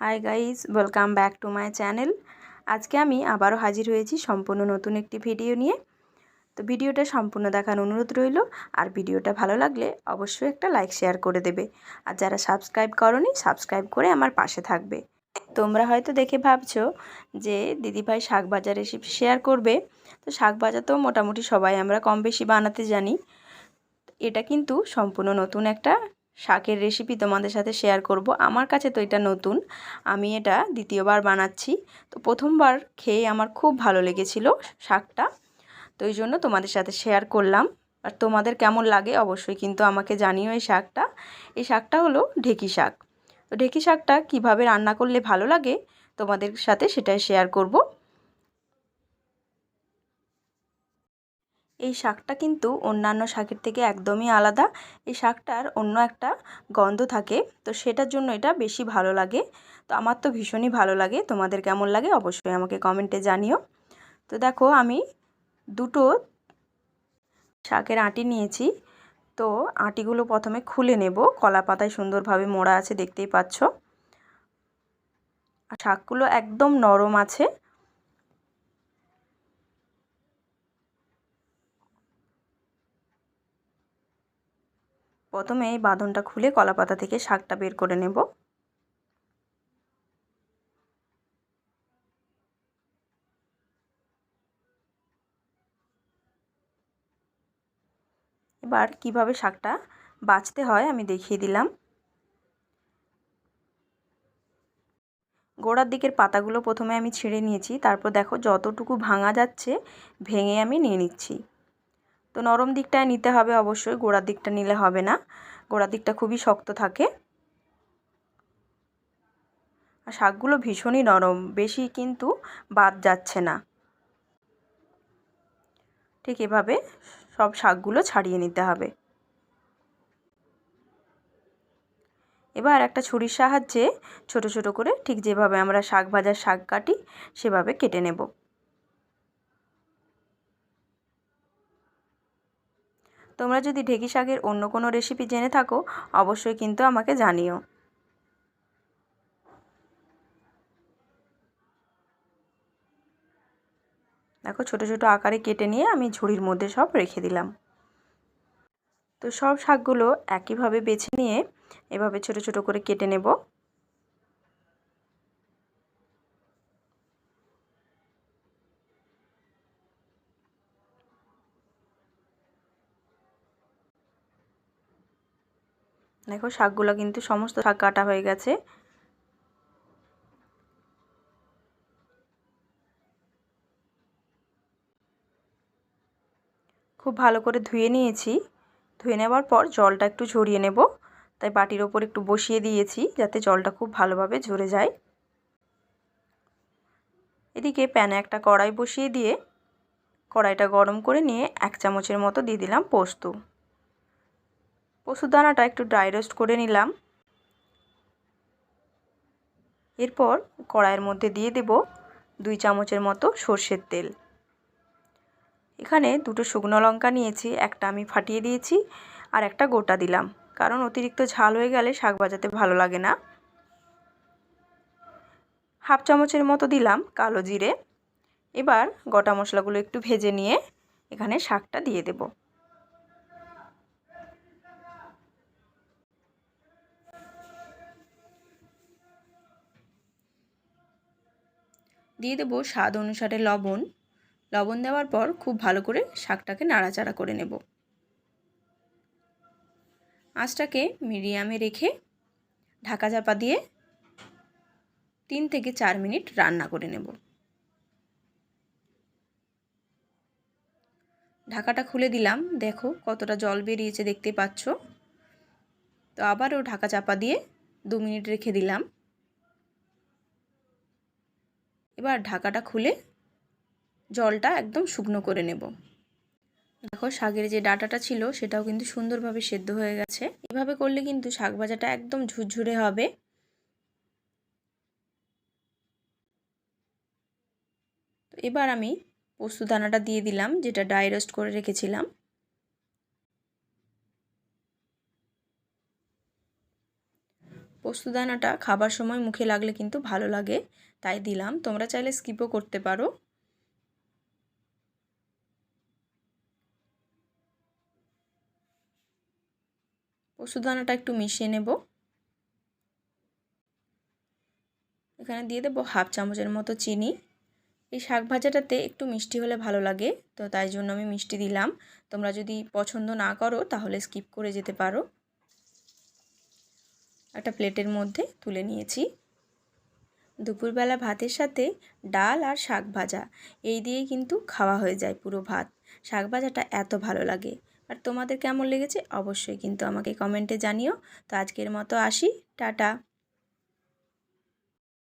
Hi guys welcome back to my channel আজকে আমি আবারও হাজির হয়েছি সম্পূর্ণ নতুন একটি ভিডিও নিয়ে। তো ভিডিওটা সম্পূর্ণ দেখার অনুরোধ রইল, আর ভিডিওটা ভালো লাগলে অবশ্যই একটা লাইক শেয়ার করে দেবে। আর যারা সাবস্ক্রাইব করনি সাবস্ক্রাইব করে আমার পাশে থাকবে। তোমরা হয়তো দেখে ভাবছ যে দিদিভাই শাক ভাজা রেসিপি শেয়ার করবে। তো শাক ভাজা তো মোটামুটি সবাই আমরা কম বেশি বানাতে জানি। এটা কিন্তু সম্পূর্ণ নতুন একটা শাকের রেসিপি তোমাদের সাথে শেয়ার করব। আমার কাছে তো এটা নতুন। আমি এটা দ্বিতীয়বার বানাচ্ছি। তো প্রথমবার খেয়ে আমার খুব ভালো লেগেছিল শাকটা। তো এই জন্য তোমাদের সাথে শেয়ার করলাম। আর তোমাদের কেমন লাগে অবশ্যই কিন্তু আমাকে জানিও এই শাকটা। এই শাকটা হলো ঢেকি শাক। তো ঢেকি শাকটা কীভাবে রান্না করলে ভালো লাগে তোমাদের সাথে সেটাই শেয়ার করব। এই শাকটা কিন্তু অন্যান্য শাকের থেকে একদমই আলাদা। এই শাকটার অন্য একটা গন্ধ থাকে, তো সেটার জন্য এটা বেশি ভালো লাগে। তো আমার তো ভীষণই ভালো লাগে, তোমাদের কেমন লাগে অবশ্যই আমাকে কমেন্টে জানিও। তো দেখো আমি দুটো শাকের আঁটি নিয়েছি, তো আঁটিগুলো প্রথমে খুলে নেব। কলা পাতায় সুন্দরভাবে মোড়া আছে, দেখতেই পাচ্ছ। আর শাকগুলো একদম নরম আছে। প্রথমে এই বাঁধনটা খুলে কলা পাতা থেকে শাকটা বের করে নেব। এবার কীভাবে শাকটা বাছতে হয় আমি দেখিয়ে দিলাম। গোড়ার দিকের পাতাগুলো প্রথমে আমি ছিঁড়ে নিয়েছি, তারপর দেখো যতটুকু ভাঙা যাচ্ছে ভেঙে আমি নিয়ে নিচ্ছি। তো নরম দিকটায় নিতে হবে অবশ্যই গোড়ার দিকটা নিলে হবে না। গোড়ার দিকটা খুবই শক্ত থাকে। আর শাকগুলো ভীষণই নরম, বেশি কিন্তু বাদ যাচ্ছে না। ঠিক এভাবে সব শাকগুলো ছাড়িয়ে নিতে হবে। এবার একটা ছুরির সাহায্যে ছোট ছোট করে ঠিক যেভাবে আমরা শাক ভাজার শাক কাটি, সেভাবে কেটে নেব। তোমরা যদি ঢেকি শাকের অন্য কোনো রেসিপি জেনে থাকো, অবশ্যই কিন্তু আমাকে জানিও। দেখো, ছোট ছোট আকারে কেটে নিয়ে আমি ঝুড়ির মধ্যে সব রেখে দিলাম। তো সব শাকগুলো একইভাবে বেছে নিয়ে এভাবে ছোট ছোট করে কেটে নেব। দেখো, শাকগুলো কিন্তু সমস্ত শাক কাটা হয়ে গেছে। খুব ভালো করে ধুয়ে নিয়েছি। ধুয়ে নেওয়ার পর জলটা একটু ঝরিয়ে নেব। তাই বাটির ওপর একটু বসিয়ে দিয়েছি যাতে জলটা খুব ভালোভাবে ঝরে যায়। এদিকে প্যানে একটা কড়াই বসিয়ে দিয়ে কড়াইটা গরম করে নিয়ে এক চামচের মতো দিয়ে দিলাম পোস্ত। দানাটা একটু ড্রাই রোস্ট করে নিলাম। এরপর কড়াইয়ের মধ্যে দিয়ে দেব দুই চামচের মতো সর্ষের তেল। এখানে দুটো শুকনো লঙ্কা নিয়েছি, একটা আমি ফাটিয়ে দিয়েছি আর একটা গোটা দিলাম, কারণ অতিরিক্ত ঝাল হয়ে গেলে শাক ভাজাতে ভালো লাগে না। হাফ চামচের মতো দিলাম কালো জিরে। এবার গোটা মশলাগুলো একটু ভেজে নিয়ে এখানে শাকটা দিয়ে দেব। দিয়ে দেবো স্বাদ অনুসারে লবণ। লবণ দেওয়ার পর খুব ভালো করে শাকটাকে নাড়াচাড়া করে নেব। আঁচটাকে মিডিয়ামে রেখে ঢাকা চাপা দিয়ে তিন থেকে চার মিনিট রান্না করে নেব। ঢাকাটা খুলে দিলাম। দেখো কতটা জল বেরিয়েছে, দেখতে পাচ্ছ? তো আবারও ঢাকা চাপা দিয়ে দু মিনিট রেখে দিলাম। এবার ঢাকাটা খুলে জলটা একদম শুকনো করে নেব। দেখো শাকের যে ডাটাটা ছিল সেটাও কিন্তু সুন্দরভাবে সেদ্ধ হয়ে গেছে। এভাবে করলে কিন্তু শাক ভাজাটা একদম ঝুরঝুরে হবে। তো এবার আমি পোস্ত দানাটা দিয়ে দিলাম, যেটা ড্রাই রোস্ট করে রেখেছিলাম। পোস্তদানাটা খাবার সময় মুখে লাগলে কিন্তু ভালো লাগে। তাই দিলাম। তোমরা চাইলে স্কিপও করতে পারো। পোস্তদানাটা একটু মিশিয়ে নেব। এখানে দিয়ে দেবো হাফ চামচের মতো চিনি। এই শাক ভাজাটাতে একটু মিষ্টি হলে ভালো লাগে, তো তাই জন্য আমি মিষ্টি দিলাম। তোমরা যদি পছন্দ না করো, তাহলে স্কিপ করে যেতে পারো। একটা প্লেটের মধ্যে তুলে নিয়েছি। দুপুরবেলা ভাতের সাথে ডাল আর শাক ভাজা। এই দিয়েই কিন্তু খাওয়া হয়ে যায় পুরো ভাত। শাক ভাজাটা এত ভালো লাগে। আর তোমাদের কেমন লেগেছে অবশ্যই কিন্তু আমাকে কমেন্টে জানিও। তো আজকের মতো আসি। টাটা।